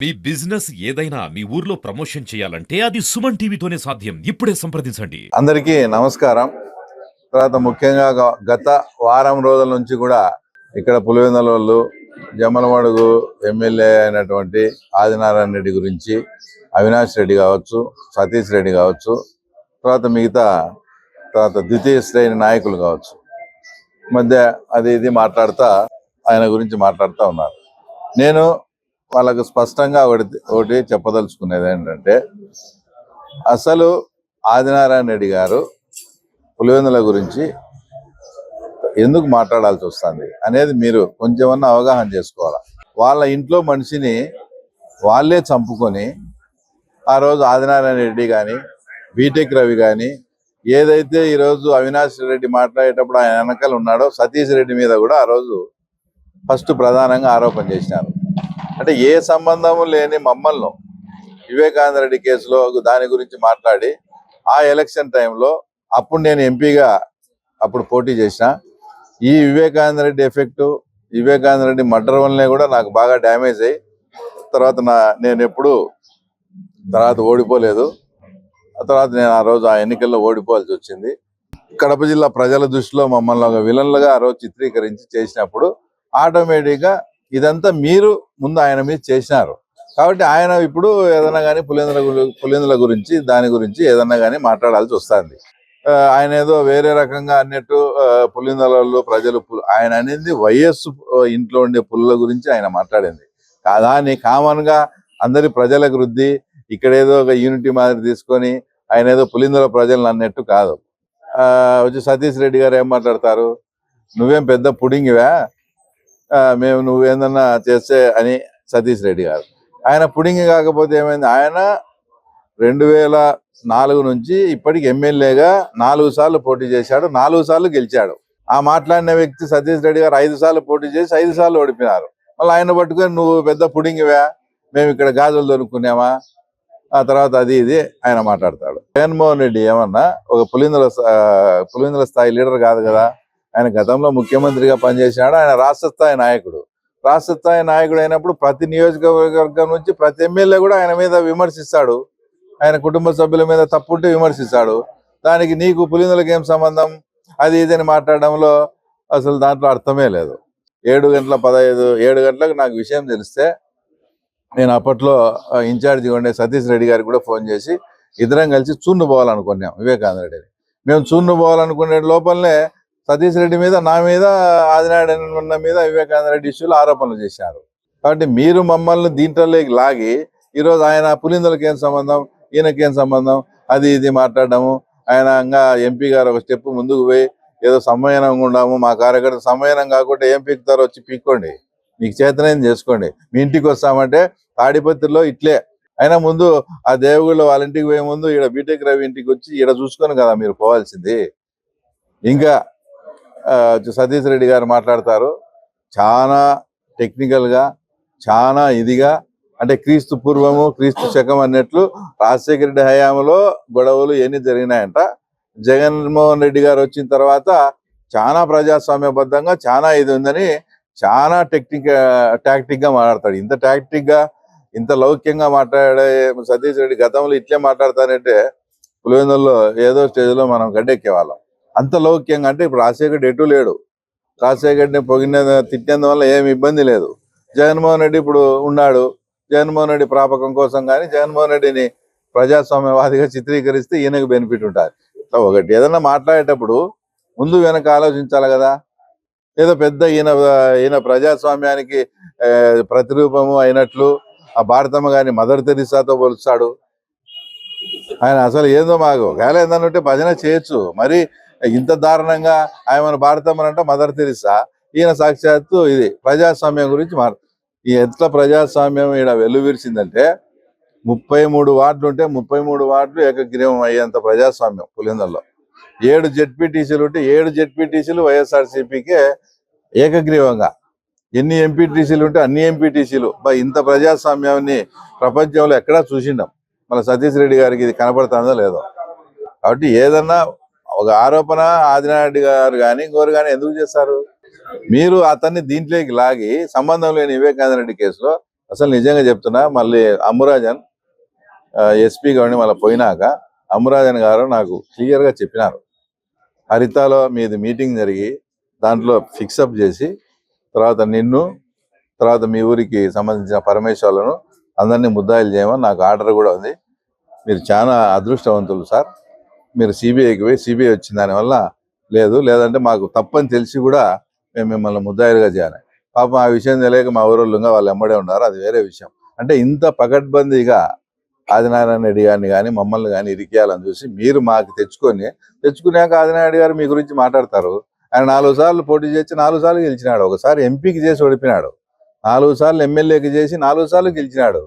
మీ business ఏదైనా మీ ఊర్లో promotion చేయాలంటే అది సుమన్ టీవీతోనే సాధ్యం. ఇప్పుడే సంప్రదించండి. అందరికీ నమస్కారం. తర్వాత ముఖ్యంగా గత వారం రోజుల నుంచి కూడా ఇక్కడ పులివెందల వాళ్ళు జమ్మలమడుగు ఎమ్మెల్యే అయినటువంటి ఆదినారాయణ రెడ్డి గురించి అవినాష్ రెడ్డి కావచ్చు సతీష్ రెడ్డి కావచ్చు తర్వాత మిగతా తర్వాత ద్వితీయ శ్రేణి నాయకులు కావచ్చు. మధ్య అది ఇది మాట్లాడుతా ఆయన గురించి మాట్లాడుతూ ఉన్నారు. నేను వాళ్ళకు స్పష్టంగా ఒకటి ఒకటి చెప్పదలుచుకునేది ఏంటంటే అసలు ఆదినారాయణ రెడ్డి గారు పులివెందుల గురించి ఎందుకు మాట్లాడాల్సి వస్తుంది అనేది మీరు కొంచెమన్నా అవగాహన చేసుకోవాలి? వాళ్ళ ఇంట్లో మనిషిని వాళ్ళే చంపుకొని ఆ రోజు ఆదినారాయణ రెడ్డి కానీ బీటెక్ రవి కానీ ఏదైతే ఈరోజు అవినాష్ రెడ్డి మాట్లాడేటప్పుడు ఆయన వెనకాల ఉన్నాడో సతీష్ రెడ్డి మీద కూడా ఆ రోజు ఫస్ట్ ప్రధానంగా ఆరోపణ చేసినారు. అంటే ఏ సంబంధము లేని మమ్మల్ని వివేకానంద రెడ్డి కేసులో దాని గురించి మాట్లాడి ఆ ఎలక్షన్ టైంలో అప్పుడు నేను ఎంపీగా అప్పుడు పోటీ చేసిన. ఈ వివేకానంద రెడ్డి ఎఫెక్ట్ వివేకానంద రెడ్డి మర్డర్ వల్లనే కూడా నాకు బాగా డ్యామేజ్ అయ్యి తర్వాత నా నేను ఎప్పుడు తర్వాత ఓడిపోలేదు. ఆ తర్వాత నేను ఆ రోజు ఆ ఎన్నికల్లో ఓడిపోవాల్సి వచ్చింది. కడప జిల్లా ప్రజల దృష్టిలో మమ్మల్ని ఒక విలన్లుగా ఆ రోజు చిత్రీకరించి చేసినప్పుడు ఆటోమేటిక్గా ఇదంతా మీరు ముందు ఆయన మీద చేసినారు. కాబట్టి ఆయన ఇప్పుడు ఏదైనా కానీ పులిందుల గురి- పులిందుల గురించి దాని గురించి ఏదన్నా కానీ మాట్లాడాల్సి వస్తుంది. ఆ, ఆయన ఏదో వేరే రకంగా అన్నట్టు పులిందలలో ప్రజలు ఆయన అనేది వైఎస్ ఇంట్లో ఉండే పుల్ల గురించి ఆయన మాట్లాడింది. దాన్ని కామన్గా అందరి ప్రజలకు వృద్ధి ఇక్కడ ఏదో ఒక యూనిటీ మాదిరి తీసుకొని ఆయన ఏదో పులిందల ప్రజలను అన్నట్టు కాదు. ఆ, వచ్చి సతీష్ రెడ్డి గారు ఏం మాట్లాడతారు? నువ్వేం పెద్ద పుడింగివా? ఆ, మేము నువ్వేందన్నా చేస్తే అని సతీష్ రెడ్డి గారు. ఆయన పుడింగి కాకపోతే ఏమైంది? ఆయన రెండు వేల నాలుగు నుంచి ఇప్పటికి ఎమ్మెల్యేగా నాలుగు సార్లు పోటీ చేశాడు నాలుగు సార్లు గెలిచాడు. ఆ మాట్లాడిన వ్యక్తి సతీష్ రెడ్డి గారు ఐదు సార్లు పోటీ చేసి ఐదు సార్లు ఓడిపినారు మళ్ళీ ఆయన పట్టుకొని నువ్వు పెద్ద పుడింగివా మేము ఇక్కడ గాజులు దొరుకున్నామా? ఆ తర్వాత అది ఇది ఆయన మాట్లాడతాడు. జగన్మోహన్ రెడ్డి ఏమన్నా ఒక పులిందుల స్థా- పులిందుల స్థాయి లీడర్ కాదు కదా? ఆయన గతంలో ముఖ్యమంత్రిగా పనిచేసినాడు. ఆయన రాష్ట్ర స్థాయి నాయకుడు. రాష్ట్ర స్థాయి నాయకుడు అయినప్పుడు ప్రతి నియోజకవర్గం నుంచి ప్రతి ఎమ్మెల్యే కూడా ఆయన మీద విమర్శిస్తాడు. ఆయన కుటుంబ సభ్యుల మీద తప్పుంటే విమర్శిస్తాడు. దానికి నీకు పులిందులకు ఏం సంబంధం? అది ఇదని మాట్లాడడంలో అసలు దాంట్లో అర్థమే లేదు. ఏడు గంటల పదహైదు ఏడు గంటలకు నాకు విషయం తెలిస్తే నేను అప్పట్లో ఇన్ఛార్జిగా ఉండే సతీష్ రెడ్డి గారికి కూడా ఫోన్ చేసి ఇద్దరం కలిసి చూన్ను పోవాలనుకున్నాం వివేకానంద రెడ్డిని. మేము చూన్ను పోవాలనుకునే లోపలనే సతీష్ రెడ్డి మీద నా మీద ఆదినారాయణ మీద వివేకానంద రెడ్డి ఇష్యూలో ఆరోపణలు చేశారు. కాబట్టి మీరు మమ్మల్ని దీంట్లోకి లాగి ఈరోజు ఆయన పులిందులకి ఏం సంబంధం ఈయనకి ఏం సంబంధం అది ఇది మాట్లాడము ఆయన ఇంకా ఎంపీ గారు ఒక స్టెప్ ముందుకు పోయి ఏదో సమ్మయనంగా ఉండాము మా కార్యకర్త సమ్మయనం కాకుండా ఏం పీకుతారో వచ్చి పీక్కోండి. మీకు చేతనైంది చేసుకోండి. మీ ఇంటికి వస్తామంటే తాడిపత్రిలో ఇట్లే. అయినా ముందు ఆ దేవుళ్ళు వాళ్ళ ఇంటికి పోయే ముందు ఈడ బీటెక్ రవి ఇంటికి వచ్చి ఇక్కడ చూసుకొని కదా మీరు పోవాల్సింది. ఇంకా సతీష్ రెడ్డి గారు మాట్లాడతారు. చాలా టెక్నికల్గా చాలా ఇదిగా అంటే క్రీస్తు పూర్వము క్రీస్తు శకం అన్నట్లు రాజశేఖర రెడ్డి హయాంలో గొడవలు ఎన్ని జరిగినాయంట. జగన్మోహన్ రెడ్డి గారు వచ్చిన తర్వాత చాలా ప్రజాస్వామ్యబద్ధంగా చాలా ఇది ఉందని చాలా టెక్నిక్ టాక్టిక్గా మాట్లాడతాడు. ఇంత టాక్టిక్గా ఇంత లౌక్యంగా మాట్లాడే సతీష్ రెడ్డి గతంలో ఇట్లే మాట్లాడతానంటే పులివెందుల్లో ఏదో స్టేజ్లో మనం గడ్డెక్కేవాళ్ళం. అంత లౌక్యంగా అంటే ఇప్పుడు రాజశేఖర్ ఎటు లేడు? రాజశేఖర్ పొగిన తిట్టేందువల్ల ఏమి ఇబ్బంది లేదు. జగన్మోహన్ రెడ్డి ఇప్పుడు ఉన్నాడు. జగన్మోహన్ రెడ్డి ప్రాపకం కోసం కానీ జగన్మోహన్ రెడ్డిని ప్రజాస్వామ్యవాదిగా చిత్రీకరిస్తే ఈయనకు బెనిఫిట్ ఉంటుంది. ఇట్లా ఒకటి ఏదన్నా మాట్లాడేటప్పుడు ముందు వెనక ఆలోచించాలి కదా. ఏదో పెద్ద ఈయన ఈయన ప్రజాస్వామ్యానికి ప్రతిరూపము అయినట్లు ఆ భారతమ్మ గారిని మదర్ తెరిసాతో పోలుస్తాడు. ఆయన అసలు ఏందో మాకు. ఒకవేళ ఏందనంటే భజన చేయొచ్చు. మరి ఇంత దారుణంగా ఆయన భారతమ్మనంట మదర్ తెరిసా? ఈయన సాక్షాత్తు ఇది ప్రజాస్వామ్యం గురించి మార్ ఈ ఎట్లా ప్రజాస్వామ్యం ఈడ వెలువిరిచిందంటే ముప్పై మూడు వార్డులు ఉంటే ముప్పై మూడు వార్డులు ఏకగ్రీవం అయ్యేంత ప్రజాస్వామ్యం పులిందల్లో. ఏడు జెడ్పీటీసీలు ఉంటే ఏడు జెడ్పీటీసీలు వైఎస్ఆర్సీపీకే ఏకగ్రీవంగా. ఎన్ని ఎంపీటీసీలు ఉంటే అన్ని ఎంపీటీసీలు. ఇంత ప్రజాస్వామ్యాన్ని ప్రపంచంలో ఎక్కడా చూసిండం. మన సతీష్ రెడ్డి గారికి ఇది కనపడుతుందో లేదో. కాబట్టి ఏదన్నా ఒక ఆరోపణ ఆదినారెడ్డి గారు కానీ ఇంకోరు కానీ ఎందుకు చేస్తారు మీరు అతన్ని దీంట్లోకి లాగి సంబంధం లేని వివేకానంద రెడ్డి కేసులో అసలు నిజంగా చెప్తున్నా మళ్ళీ అమ్మురాజన్ ఎస్పీ గారిని మళ్ళీ పోయినాక అమ్మురాజన్ గారు నాకు క్లియర్గా చెప్పినారు. హరితాలో మీది మీటింగ్ జరిగి దాంట్లో ఫిక్సప్ చేసి తర్వాత నిన్ను తర్వాత మీ ఊరికి సంబంధించిన పరమేశ్వర్లను అందరినీ ముద్దాయిలు చేయమని నాకు ఆర్డర్ కూడా ఉంది. మీరు చాలా అదృష్టవంతులు సార్. మీరు సిబిఐకి పోయి సిబిఐ వచ్చిన దానివల్ల లేదు. లేదంటే మాకు తప్పని తెలిసి కూడా మేము మిమ్మల్ని ముద్దాయిలుగా చేయాలి. పాపం ఆ విషయం తెలియక మా ఊరోళ్ళుగా వాళ్ళు ఎమ్మడే ఉన్నారు. అది వేరే విషయం. అంటే ఇంత పకడ్బందీగా ఆదినారాయణ రెడ్డి గారిని కానీ మమ్మల్ని కానీ ఇరికేయాలని చూసి మీరు మాకు తెచ్చుకొని తెచ్చుకున్నాక ఆదినారాయణ గారు మీ గురించి మాట్లాడతారు. ఆయన నాలుగు సార్లు పోటీ చేసి నాలుగు సార్లు గెలిచినాడు. ఒకసారి ఎంపీకి చేసి ఓడిపోయినాడు నాలుగు సార్లు ఎమ్మెల్యేకి చేసి నాలుగు సార్లు గెలిచినాడు.